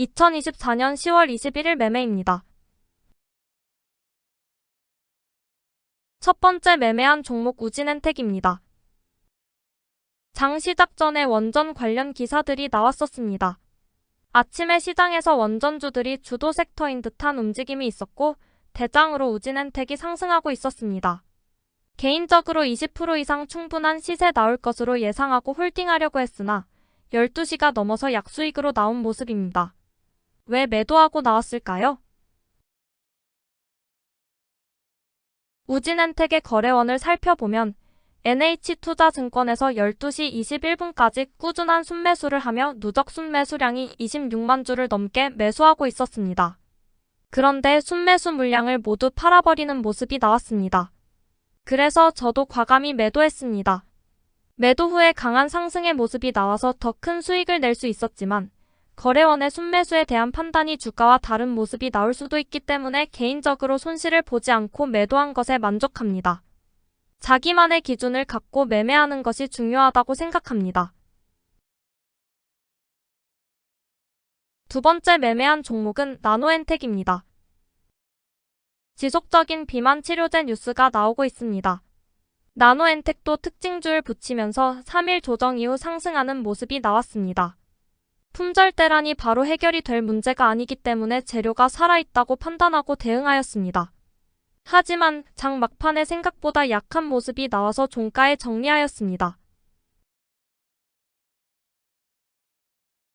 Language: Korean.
2024년 10월 21일 매매입니다. 첫 번째 매매한 종목 우진엔텍입니다. 장 시작 전에 원전 관련 기사들이 나왔었습니다. 아침에 시장에서 원전주들이 주도 섹터인 듯한 움직임이 있었고 대장으로 우진엔텍이 상승하고 있었습니다. 개인적으로 20% 이상 충분한 시세 나올 것으로 예상하고 홀딩하려고 했으나 12시가 넘어서 약수익으로 나온 모습입니다. 왜 매도하고 나왔을까요? 우진엔텍의 거래원을 살펴보면 NH투자증권에서 12시 21분까지 꾸준한 순매수를 하며 누적 순매수량이 26만 주를 넘게 매수하고 있었습니다. 그런데 순매수 물량을 모두 팔아버리는 모습이 나왔습니다. 그래서 저도 과감히 매도했습니다. 매도 후에 강한 상승의 모습이 나와서 더 큰 수익을 낼 수 있었지만 거래원의 순매수에 대한 판단이 주가와 다른 모습이 나올 수도 있기 때문에 개인적으로 손실을 보지 않고 매도한 것에 만족합니다. 자기만의 기준을 갖고 매매하는 것이 중요하다고 생각합니다. 두 번째 매매한 종목은 나노엔텍입니다. 지속적인 비만 치료제 뉴스가 나오고 있습니다. 나노엔텍도 특징주를 붙이면서 3일 조정 이후 상승하는 모습이 나왔습니다. 품절 대란이 바로 해결이 될 문제가 아니기 때문에 재료가 살아있다고 판단하고 대응하였습니다. 하지만 장 막판에 생각보다 약한 모습이 나와서 종가에 정리하였습니다.